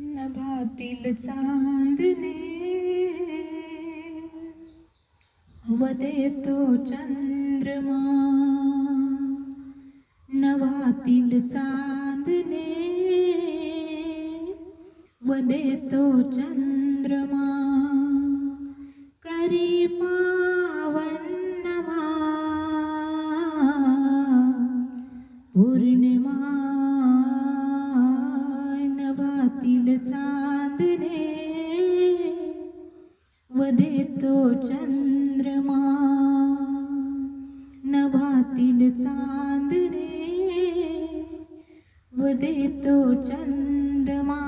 नभातील चांदने वदे तो चंद्रमा. नभातील चांदने वदे तो चंद्रमा. करी पावन्नमा पूर्ण तो चंद्रमा नभातील चांदणे वदेतो चंद्रमा.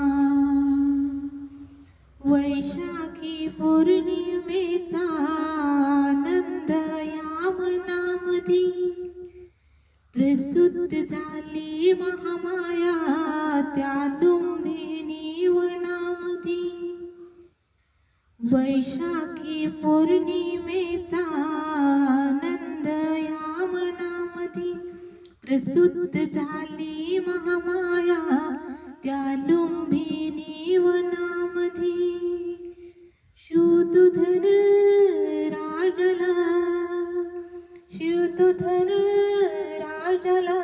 वैशाखी पौर्णिमेचा आनंद या मनामधी प्रसूत झाली महामाया त्या लुंबिनी वनामधी वैशाखी पौर्णिमेचा आनंद या मनामध्ये प्रसुद्ध झाली महामाया त्या लुंबिनी वनामध्ये शिवदुधन राजला शिवदुधन राजला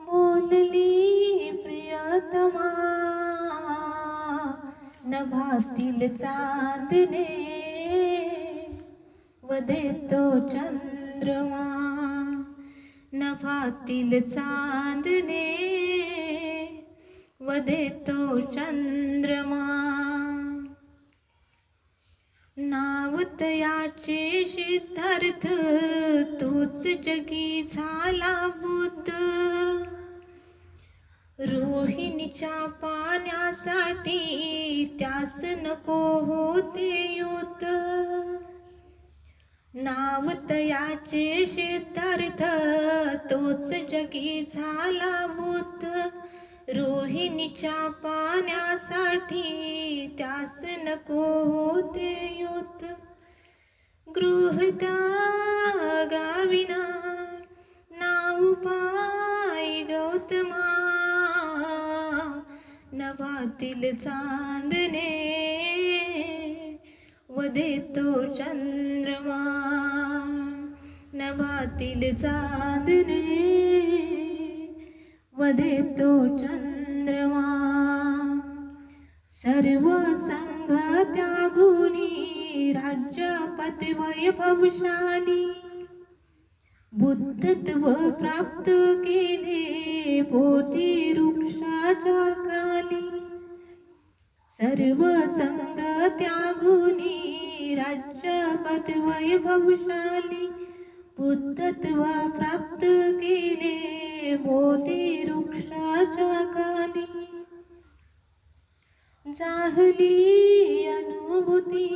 बोलली प्रियतमा नभातील चांदने वदेतो चंद्रमा. नभातील चांदने वदेतो चंद्रमा. नावतयाचे सिद्धार्थ तूच जगी झाला बुद्ध रोहिणीच्या पाण्यासाठी त्यास नको होते युत नाव तयाचे सिद्धार्थ तोच जगी झाला भूत रोहिणीच्या पाण्यासाठी त्यास नको होते युत गृहदा नवातील चांदणे. वदेतो चंद्रमा. नवातील चांदणे. वदेतो चंद्रमा. सर्व संघ त्यागुनी. राज्यपती वैभवशाली. बुद्धत्व प्राप्त केले. पोती वृक्षाच्या सर्व संग त्यागुनी राज्यपद वैभवशाली बुद्धत्व प्राप्त केले बोधी वृक्षाच्या खाली जाहली अनुभूती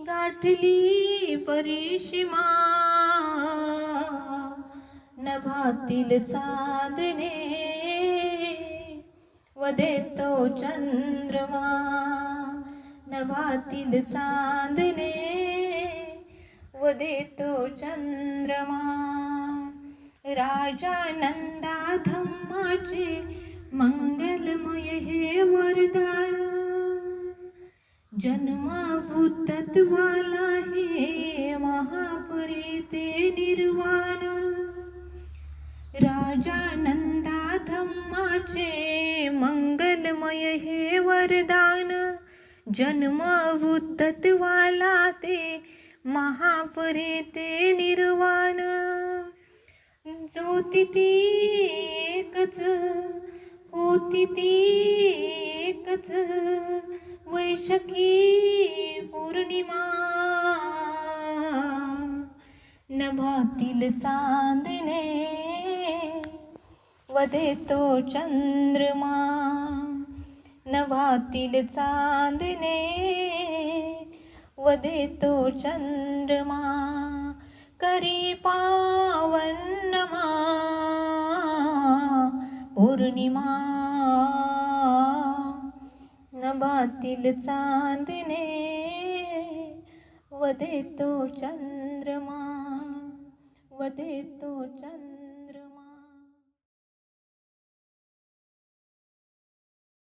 गाठली परिसीमा. नभातील साधने वदेतो चंद्रमा नभातील चांदणे. वदेतो चंद्रमा राजा नंदा धम्माचे मंगलमय हे वरदान. जन्मभूतत्वाला हे महापरीते निर्वाण. राजा नंदा धम्माचे मंगलमय हे वरदान. जन्म भूतत्वाला ते महापरे ते निर्वाण. ज्योती ती एकच होती ती एकच. वैशकी पौर्णिमा. नभातील चांदणे वदेतो चंद्रमा नभातील चांदणे. वदेतो चंद्रमा करी पावन्नमा पौर्णिमा. नभातील चांदणे वदेतो चंद्रमा वदेतो चंद्र